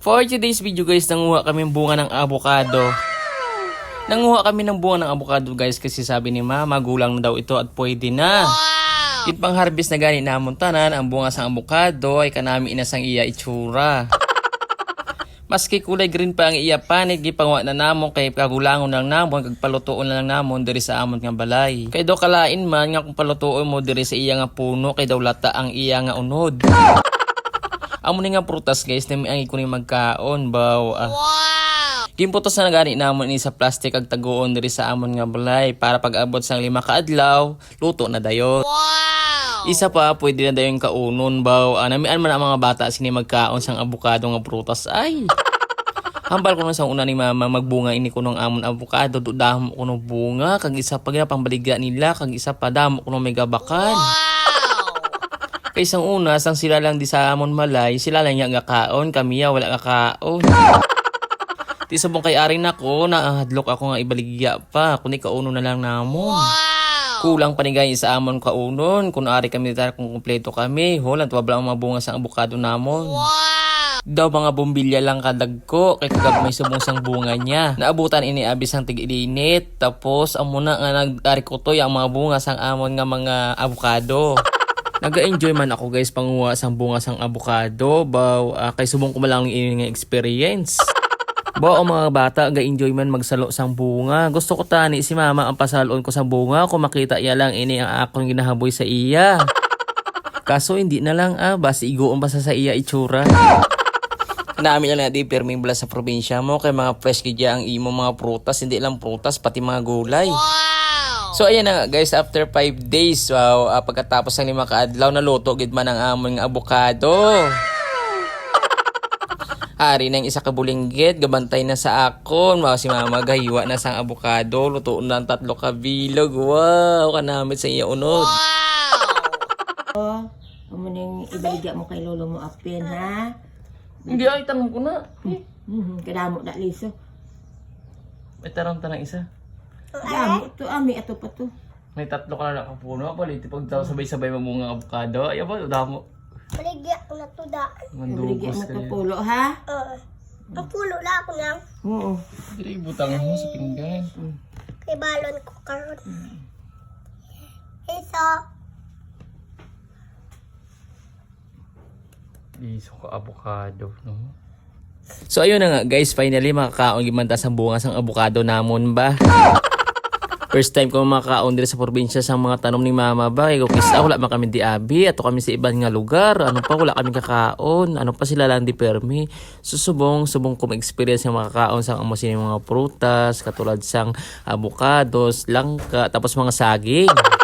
For today's video guys, nanguha kami ng bunga ng avocado. Nanguha kami ng bunga ng avocado guys kasi sabi ni mama, gulang na daw ito at pwede na. Wow! pang harvest na gani namon tanan, ang bunga sa avocado ay kanami inasang iya itsura. Maski kulay green pa ang iya panig, gipangwa na namon kay kagulangon lang namon, kag palutuon na lang namon diri sa amon nga balay. Kay daw kalain man nga kung palutuon mo diri sa iya nga puno, kay daw lata ang iya nga unod. Amo ni nga prutas guys, na ang ikuning magkaon baw. Ah. Wow! Gimputos na nagani namon ini sa plastic ag taguon diri sa amon nga balay para pag-abot sang lima ka adlaw, luto na dayon. Wow! Isa pa pwede na dayon kaunon baw. Ah, namian man ang mga bata sini magkaon sang abukado nga prutas ay. Hambal ko na sa una ni mama magbunga ini kunong amon avocado do damo kuno bunga kag isa pa gyud pambaligya nila kag isa pa damo kuno may gabakan. Kay isang una, sang sila lang di sa amon malay, sila lang yung kaon, kami ya wala kaon. Di sabong kay ari nako, naahadlok ako nga ibaligya pa, kundi kauno na lang namon. Kulang panigay sa amon kaunon, kung ari kami dito kung kumpleto kami, holan tuwabla ang mabunga sa abukado namon. Daw mga bumbilya lang kadagko, kay kagab may subong sang bunga niya. Naabutan ini abis ang tig-ilinit, tapos amo na nga nag-ari ko to yung mga bunga sang amon nga mga abukado. Naga-enjoy man ako guys panguha sang bunga sang avocado baw ah, kay subong ko malang ini nga experience. Ang mga bata ga-enjoy man magsalo sang bunga. Gusto ko tani si mama ang pasalon ko sa bunga kung makita iya lang ini ang akong ginahaboy sa iya. Kaso hindi na lang ah, basi igoon pa sa iya itsura. Nami lang natin perming bala sa probinsya mo kay mga fresh gidya ang imo mga prutas, hindi lang prutas pati mga gulay. So ayan na guys, after 5 days, wow, ah, pagkatapos ng lima kaadlaw na luto gid man ang amon nga avocado. Ari nang isa ka bulinggit, gabantay na sa akon. Wow, si mama gahiwa na sang avocado, luto na ang tatlo ka bilog. Wow, kanamit sa iya unod. Oh, amo ning ibaligya mo kay lolo mo apin ha. Hindi ay tanong ko na. Mhm, kadamo da liso. May tarong tanang isa. Damo to ami ato pa to. May tatlo ka na nakapuno. Palit, pag daw sabay-sabay mamunga avocado. Ay, ba, damo. Baligya ko na to da. Mandugos mo ka to rin. pulo ha. Uh, ang pulo na ako nang Oo. Hindi ibutang mo sa pinggan. kay balon ko karon. Isa. Iso ka avocado, no? So ayun na nga guys, finally makakaon gimanta sa bunga sang avocado namon ba. First time ko makakaon dito sa probinsya sa mga tanom ni mama ba. Kaya kis wala man kami di abi. Ato kami sa ibang nga lugar. Ano pa, wala kami kakaon. Ano pa sila lang di permi. Susubong, subong ko ma-experience yung makakaon sa amo sini mga prutas, katulad sang avocados, langka, tapos mga saging.